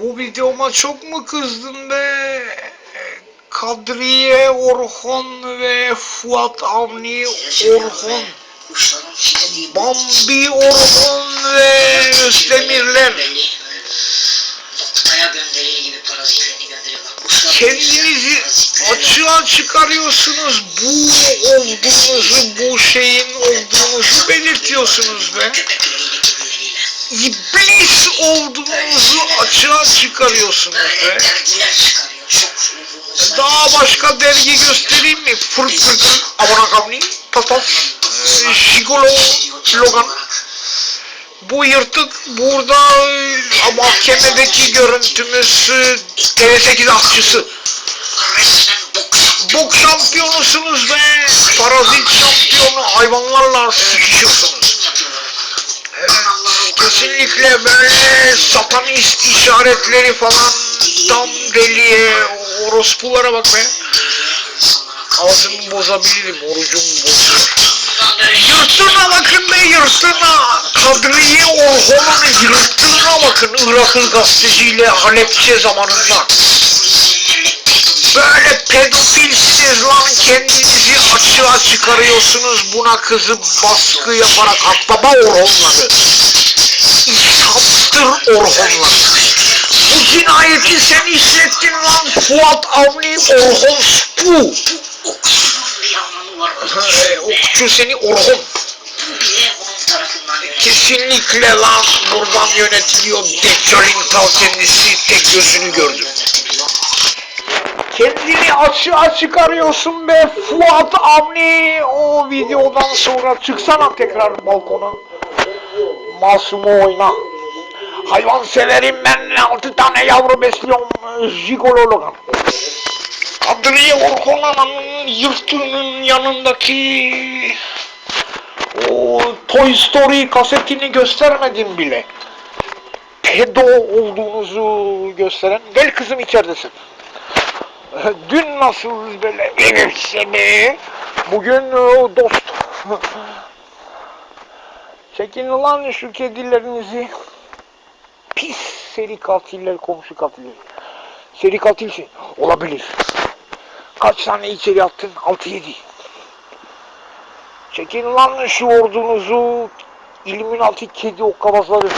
Bu videoma çok mu kızdın be? Kadriye Orhon ve Fuat Avni Orhon. Bambi Orhon ve Özdemirler. Kendinizi açığa çıkarıyorsunuz. Bu olduğunuzu, bu şeyin olduğunuzu belirtiyorsunuz be. İblis olduğunuzu açığa çıkarıyorsunuz be. Daha başka dergi göstereyim mi? Fırt fırt. Abone kavni. Tatas. e, Şigolo. Logan. Bu yırtık burada mahkemedeki görüntümüz e, TV8 aşçısı. Bok şampiyonusunuz be. Parazit şampiyonu hayvanlarla sıkışıyorsunuz. Evet, kesinlikle böyle satanist işaretleri falan tam deliye orospulara bak be. Ağzımı bozabilirim, orucumu bozuyor. Yırtığına bakın be yırtığına. Kadriye Orhon'un yırtığına bakın Iraklı gazeteciyle Halepçe zamanında. Böyle pedofilsiniz lan kendinizi açığa çıkarıyorsunuz buna kızı baskı yaparak aklama Orhonları. İslam'dır Orhonlar. Bu cinayeti sen işlettin lan Fuat Avni Orhon bu. Ee, Okçu seni Orhon. Kesinlikle lan buradan yönetiliyor. Deccal'in ta kendisi tek gözünü gördüm. Kendini açığa çıkarıyorsun be Fuat Avni. O videodan sonra çıksana tekrar balkona. Masumu oyna. Hayvan severim ben. Altı tane yavru besliyorum. Jigolologan. Kadriye Orkona'nın yırtığının yanındaki o Toy Story kasetini göstermedim bile. Pedo olduğunuzu gösteren. Gel kızım içeridesin. Dün nasıl böyle benim seni. Bugün e, dost. Çekin ulan şu kedilerinizi. Pis seri katiller, komşu katiller. Seri katilsin. Olabilir. Kaç tane içeri attın? 6-7. Çekin lan şu ordunuzu. İlluminati kedi okkabazları.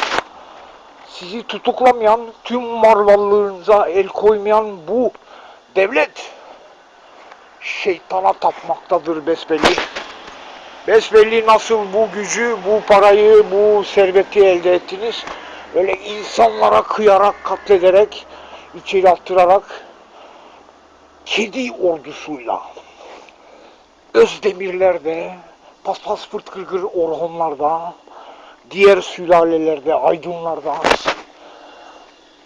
Sizi tutuklamayan, tüm varlığınıza el koymayan bu devlet şeytana tapmaktadır besbelli. Besbelli nasıl bu gücü, bu parayı, bu serveti elde ettiniz? Öyle insanlara kıyarak, katlederek, içeri attırarak kedi ordusuyla Özdemirler'de, paspas fırt gırgır Orhonlar'da, diğer sülalelerde, aydınlarda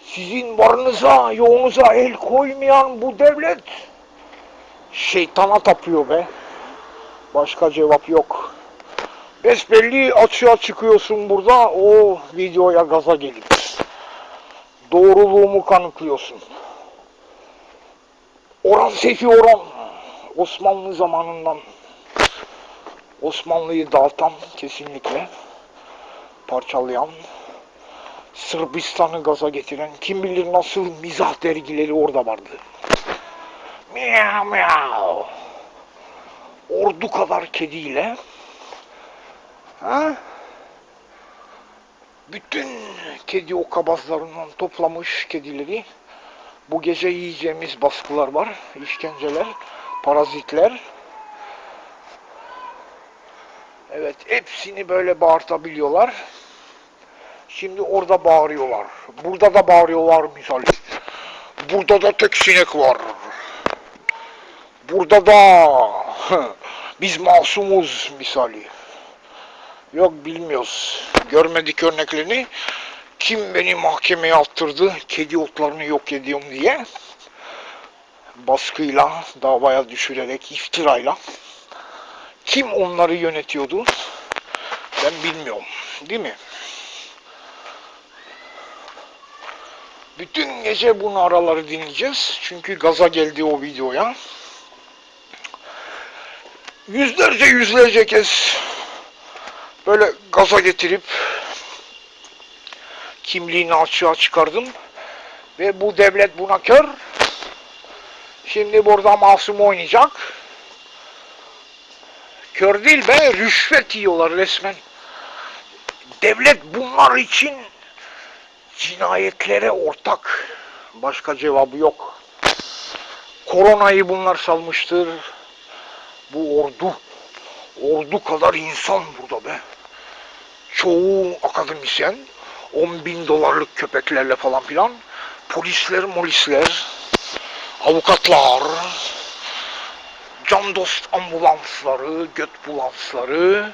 sizin varınıza, yoğunuza el koymayan bu devlet şeytana tapıyor be. Başka cevap yok. Besbelli açığa çıkıyorsun burada o videoya gaza gelip. Doğruluğumu kanıtlıyorsun. Orhan Seyfi Orhan Osmanlı zamanından Osmanlı'yı dağıtan kesinlikle parçalayan Sırbistan'ı gaza getiren kim bilir nasıl mizah dergileri orada vardı. Miau miau. Ordu kadar kediyle ha? bütün kedi okabazlarından toplamış kedileri bu gece yiyeceğimiz baskılar var, işkenceler, parazitler. Evet, hepsini böyle bağırtabiliyorlar. Şimdi orada bağırıyorlar. Burada da bağırıyorlar misali. Burada da tek sinek var. Burada da biz masumuz misali. Yok bilmiyoruz. Görmedik örneklerini. Kim beni mahkemeye attırdı, kedi otlarını yok ediyorum diye. Baskıyla, davaya düşürerek, iftirayla. Kim onları yönetiyordu? Ben bilmiyorum. Değil mi? Bütün gece bunu araları dinleyeceğiz. Çünkü gaza geldi o videoya. Yüzlerce yüzlerce kez böyle gaza getirip kimliğini açığa çıkardım. Ve bu devlet buna kör. Şimdi burada masum oynayacak. Kör değil be, rüşvet yiyorlar resmen. Devlet bunlar için cinayetlere ortak. Başka cevabı yok. Koronayı bunlar salmıştır. Bu ordu, ordu kadar insan burada be. Çoğu akademisyen, 10 bin dolarlık köpeklerle falan filan. Polisler, molisler, avukatlar, can dost ambulansları, göt bulansları,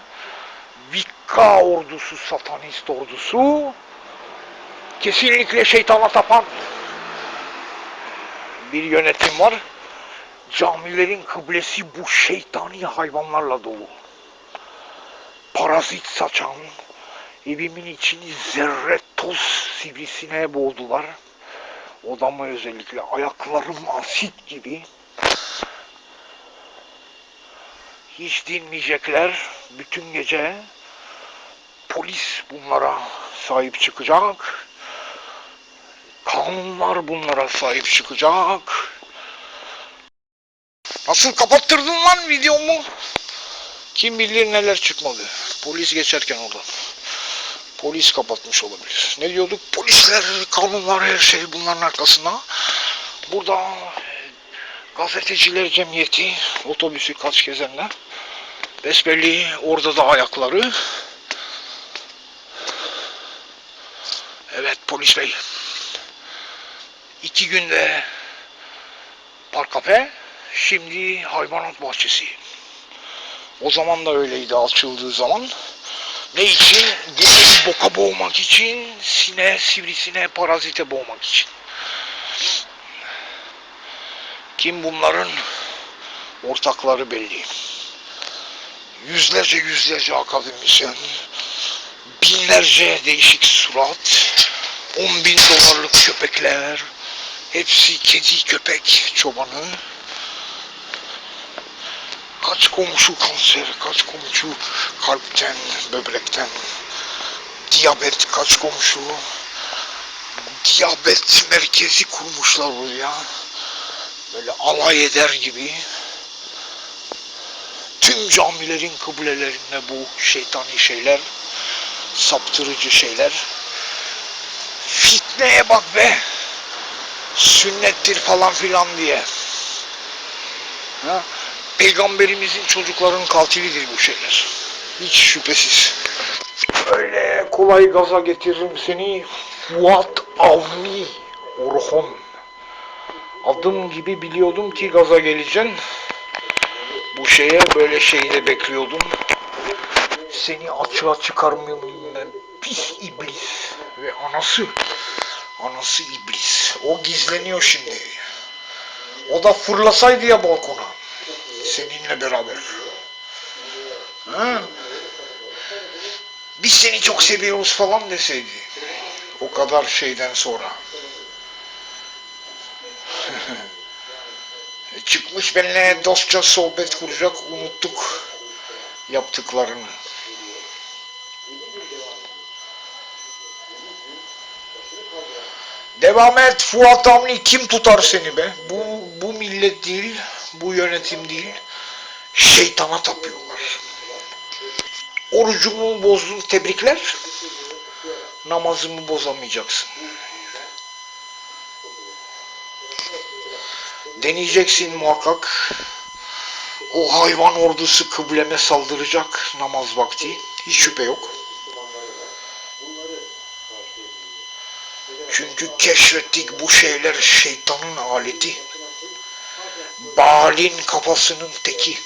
Vikka ordusu, satanist ordusu, kesinlikle şeytana tapan bir yönetim var. Camilerin kıblesi bu şeytani hayvanlarla dolu. Parazit saçan, evimin içini zerre toz sivrisine boğdular. Odamı özellikle ayaklarım asit gibi. Hiç dinmeyecekler. Bütün gece polis bunlara sahip çıkacak. Kanunlar bunlara sahip çıkacak. Nasıl kapattırdın lan videomu? Kim bilir neler çıkmadı. Polis geçerken oradan. Polis kapatmış olabilir. Ne diyorduk? Polisler, kanunlar, her şey bunların arkasında. Burada e, gazeteciler cemiyeti, otobüsü kaç gezenler. Besbelli orada da ayakları. Evet polis bey. İki günde park kafe, şimdi hayvanat bahçesi. O zaman da öyleydi açıldığı zaman. Ne için? Bunu boka boğmak için, sine, sivrisine, parazite boğmak için. Kim bunların ortakları belli. Yüzlerce yüzlerce akademisyen, binlerce değişik surat, on bin dolarlık köpekler, hepsi kedi köpek çobanı. Kaç komşu kanser, kaç komşu kalpten, böbrekten, diyabet kaç komşu, diyabet merkezi kurmuşlar buraya. Böyle alay eder gibi. Tüm camilerin kıblelerinde bu şeytani şeyler, saptırıcı şeyler. Fitneye bak be! Sünnettir falan filan diye. Ha? Peygamberimizin çocuklarının katilidir bu şeyler. Hiç şüphesiz. Öyle kolay gaza getiririm seni. Fuat Avni Orhon. Adım gibi biliyordum ki gaza geleceksin. Bu şeye böyle şeyde bekliyordum. Seni açığa çıkarmıyor ben? Pis iblis. Ve anası. Anası iblis. O gizleniyor şimdi. O da fırlasaydı ya balkona. Seninle beraber. Ha? Biz seni çok seviyoruz falan deseydi. O kadar şeyden sonra. E, Çıkmış benimle dostça sohbet kuracak unuttuk yaptıklarını. Devam et Fuat Avni kim tutar seni be? Bu, bu millet değil, bu yönetim değil. Şeytana tapıyorlar. Orucumu bozdun tebrikler. Namazımı bozamayacaksın. Deneyeceksin muhakkak. O hayvan ordusu kıbleme saldıracak namaz vakti. Hiç şüphe yok. Çünkü keşfettik bu şeyler şeytanın aleti. Balin kafasının teki.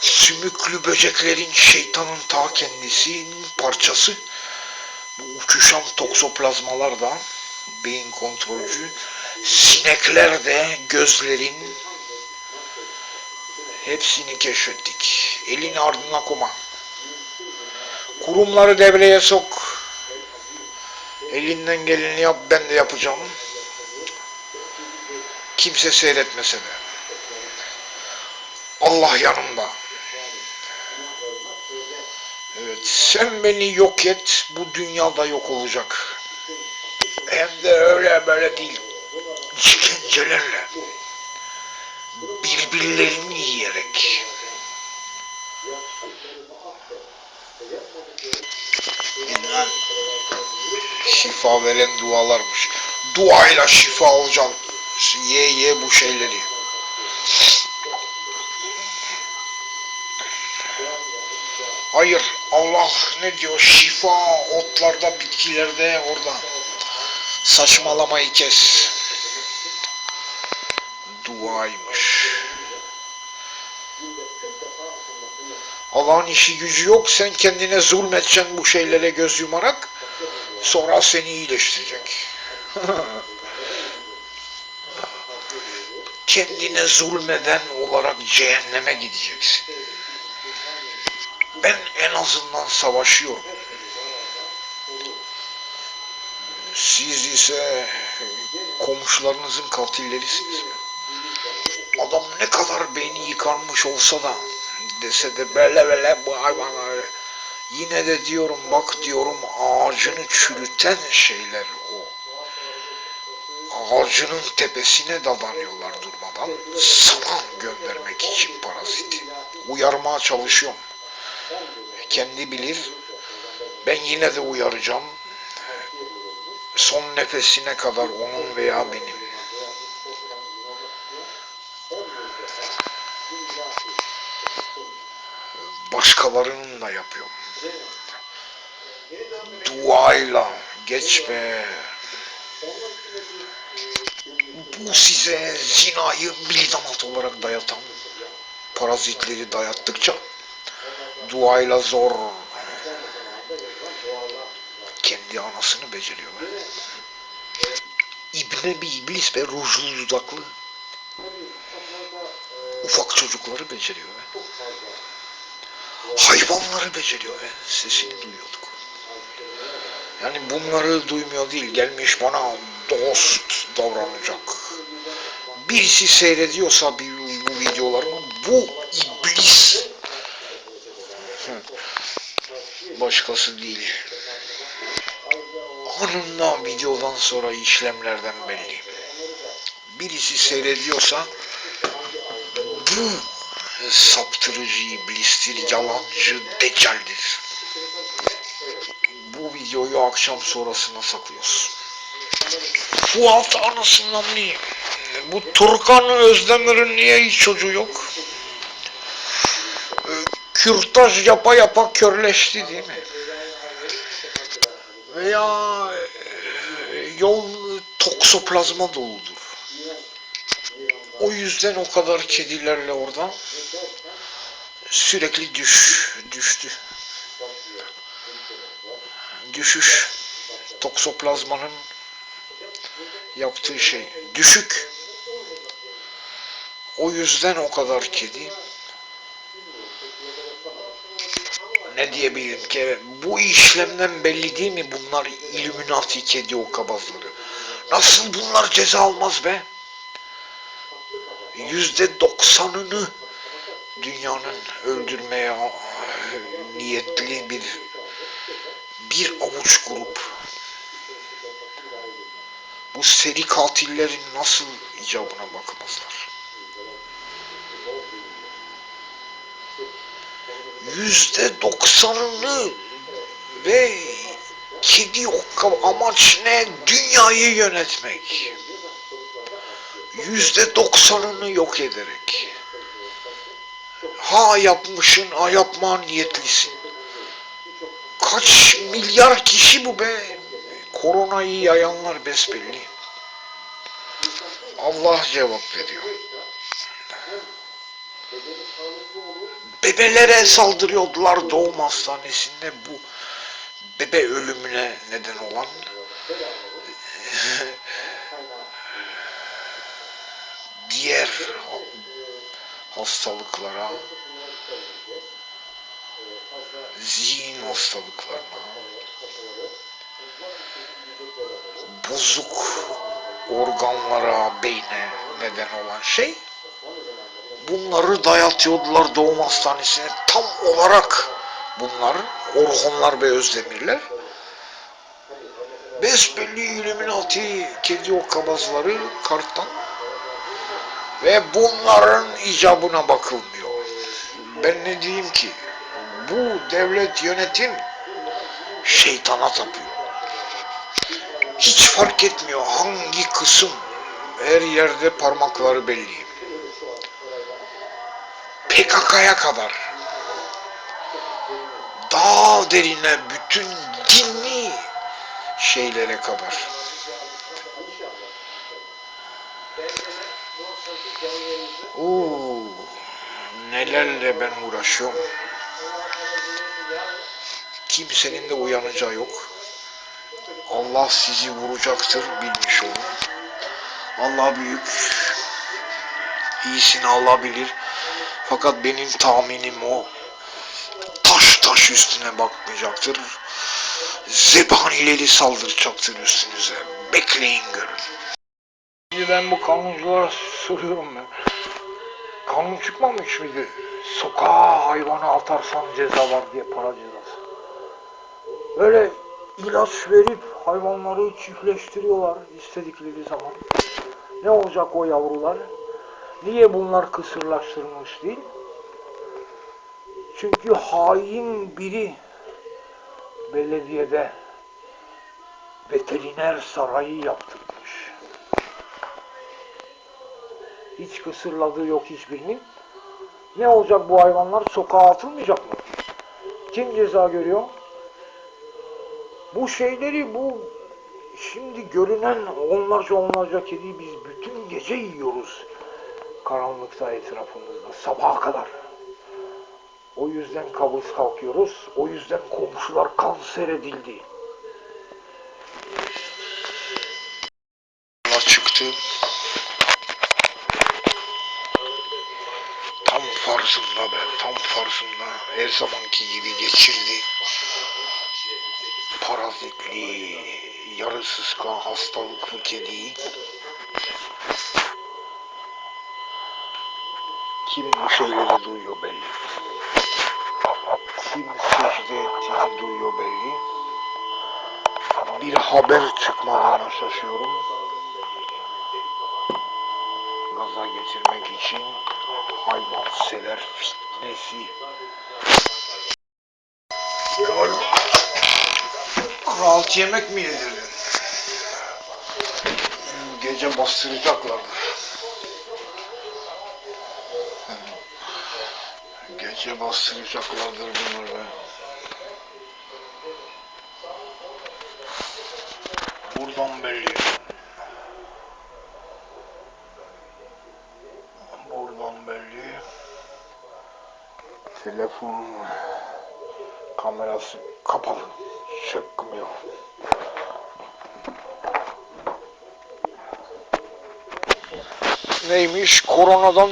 Sümüklü böceklerin şeytanın ta kendisinin parçası. Bu uçuşan toksoplazmalar da beyin kontrolcü. Sinekler de gözlerin hepsini keşfettik. Elin ardına koma. Kurumları devreye sok. Elinden geleni yap ben de yapacağım. Kimse seyretmese de. Allah yanımda. Evet sen beni yok et, bu dünyada yok olacak. Hem de öyle böyle değil, işkencelerle, birbirlerini yiyerek. İnan, şifa veren dualarmış. Duayla şifa alacağım. Ye ye bu şeyleri. Hayır Allah ne diyor? Şifa otlarda bitkilerde orada. Saçmalamayı kes. Duaymış. Allah'ın işi gücü yok sen kendine zulmedeceksin bu şeylere göz yumarak. Sonra seni iyileştirecek kendine zulmeden olarak cehenneme gideceksin ben en azından savaşıyorum. Siz ise komşularınızın katillerisiniz. Adam ne kadar beyni yıkanmış olsa da dese de böyle böyle bu hayvan öyle. Yine de diyorum bak diyorum ağacını çürüten şeyler o. Ağacının tepesine dadanıyorlar durmadan. Sana göndermek için paraziti. Uyarmaya çalışıyorum kendi bilir. Ben yine de uyaracağım. Son nefesine kadar onun veya benim. Başkalarının da yapıyorum. Duayla geçme. Bu size zinayı bildamat olarak dayatan parazitleri dayattıkça duayla zor kendi anasını beceriyor be. İbne bir iblis ve rujlu dudaklı ufak çocukları beceriyor be. Hayvanları beceriyor be. Sesini duyuyorduk. Yani bunları duymuyor değil. Gelmiş bana dost davranacak. Birisi seyrediyorsa bir, bu videolarımı bu iblis başkası değil. Anında videodan sonra işlemlerden belli. Birisi seyrediyorsa bu saptırıcı iblistir, yalancı, deccaldir. Bu videoyu akşam sonrasına saklıyoruz. Fuat anasından niye? Bu Turkan Özdemir'in niye hiç çocuğu yok? Ee, Kürtaj yapa yapa körleşti değil mi? Veya e, yol toksoplazma doludur. O yüzden o kadar kedilerle orada sürekli düş, düştü. Düşüş, toksoplazmanın yaptığı şey. Düşük. O yüzden o kadar kedi ne diyebilirim ki bu işlemden belli değil mi bunlar Illuminati kedi okabazları. Nasıl bunlar ceza almaz be? Yüzde doksanını dünyanın öldürmeye niyetli bir bir avuç grup. Bu seri katillerin nasıl icabına bakmazlar? yüzde doksanını ve kedi okka amaç ne? Dünyayı yönetmek. Yüzde doksanını yok ederek. Ha yapmışın, ha yapma niyetlisin. Kaç milyar kişi bu be? Koronayı yayanlar besbelli. Allah cevap veriyor. bebelere saldırıyordular doğum hastanesinde bu bebe ölümüne neden olan diğer hastalıklara zihin hastalıklarına bozuk organlara beyne neden olan şey bunları dayatıyordular doğum hastanesine tam olarak bunlar Orhonlar ve Özdemirler. Besbelli Illuminati kedi o kabazları karttan ve bunların icabına bakılmıyor. Ben ne diyeyim ki? Bu devlet yönetim şeytana tapıyor. Hiç fark etmiyor hangi kısım. Her yerde parmakları belli. PKK'ya kadar. Daha derine bütün dinli şeylere kadar. Oo, nelerle ben uğraşıyorum. Kimsenin de uyanacağı yok. Allah sizi vuracaktır bilmiş olun. Allah büyük. İyisini Allah bilir. Fakat benim tahminim o. Taş taş üstüne bakmayacaktır. Zebanileri saldıracaktır üstünüze. Bekleyin görün. Şimdi ben bu kanunculara soruyorum ben. Kanun çıkmamış mıydı? Sokağa hayvanı atarsan ceza var diye para cezası. Böyle ilaç verip hayvanları çiftleştiriyorlar istedikleri zaman. Ne olacak o yavrular? Niye bunlar kısırlaştırılmış değil? Çünkü hain biri belediyede veteriner sarayı yaptırmış. Hiç kısırladığı yok hiçbirinin. Ne olacak bu hayvanlar? Sokağa atılmayacak mı? Kim ceza görüyor? Bu şeyleri bu şimdi görünen onlarca onlarca kediyi biz bütün gece yiyoruz. Karanlıkta etrafımızda sabaha kadar. O yüzden kabız kalkıyoruz. O yüzden komşular kanser edildi. çıktı. Tam farzında be, tam farzında. Her zamanki gibi geçirdi. Parazitli, yarısız kan hastalıklı kediyi. Kim bu şeyleri duyuyor belli. Kim secde ettiğini duyuyor belli. Bir haber çıkmadığına şaşıyorum. Gaza getirmek için hayvansever fitnesi. Rahat yemek mi yedirdin? Gece bastıracaklardı. Gece bastıracaklardır bunları. Buradan belli. Buradan belli. Telefon kamerası kapalı. Çekmiyor. Neymiş? Koronadan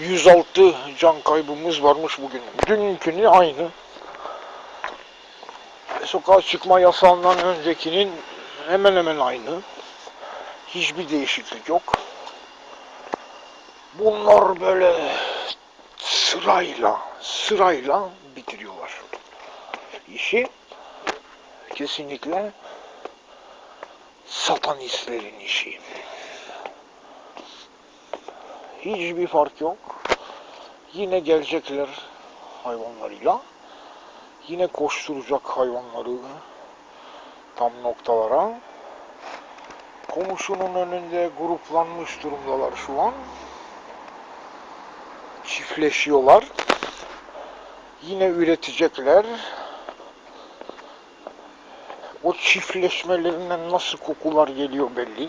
106 can kaybımız varmış bugün. Dünkünü aynı. Sokağa çıkma yasağından öncekinin hemen hemen aynı. Hiçbir değişiklik yok. Bunlar böyle sırayla, sırayla bitiriyorlar. İşi kesinlikle satanistlerin işi. Hiçbir fark yok. Yine gelecekler hayvanlarıyla. Yine koşturacak hayvanları tam noktalara. Komşunun önünde gruplanmış durumdalar şu an. Çiftleşiyorlar. Yine üretecekler. O çiftleşmelerinden nasıl kokular geliyor belli.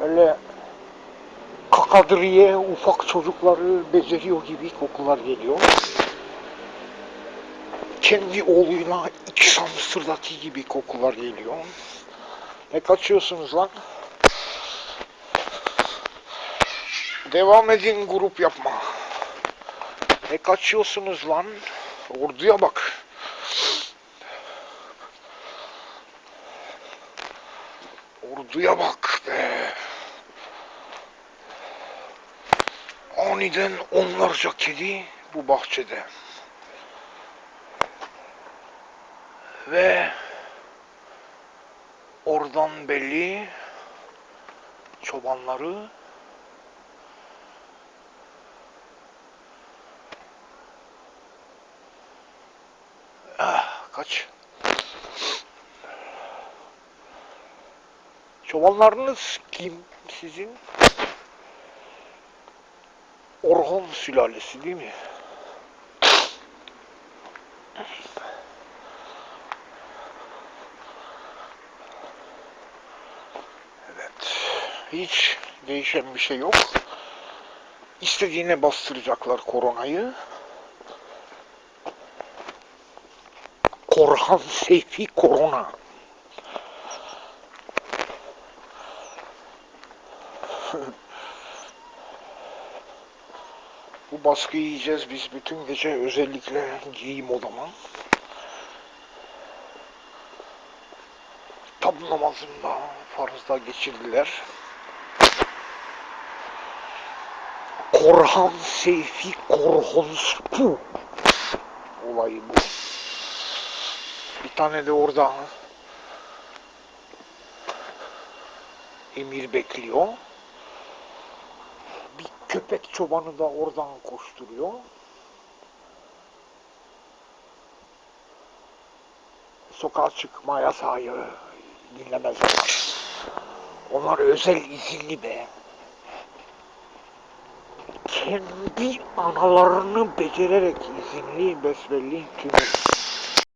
Öyle kakadriye ufak çocukları beceriyor gibi kokular geliyor. Kendi oğluyla iki Mısır'daki gibi kokular geliyor. Ne kaçıyorsunuz lan? Devam edin grup yapma. Ne kaçıyorsunuz lan? Orduya bak. Orduya bak be. Aniden onlarca kedi bu bahçede. Ve oradan belli çobanları kaç çobanlarınız kim sizin Orhon sülalesi değil mi? Evet. Hiç değişen bir şey yok. İstediğine bastıracaklar koronayı. Korhan Seyfi Korona. Bu baskıyı yiyeceğiz biz bütün gece özellikle giyim odama. Tabu namazında farzda geçirdiler. Korhan Seyfi Korhonspu olayı bu. Bir tane de orada emir bekliyor. Bir köpek çobanı da oradan koşturuyor. Sokağa çıkma yasağı dinlemezler. Onlar özel izinli be. Kendi analarını becererek izinli besbelli tümü.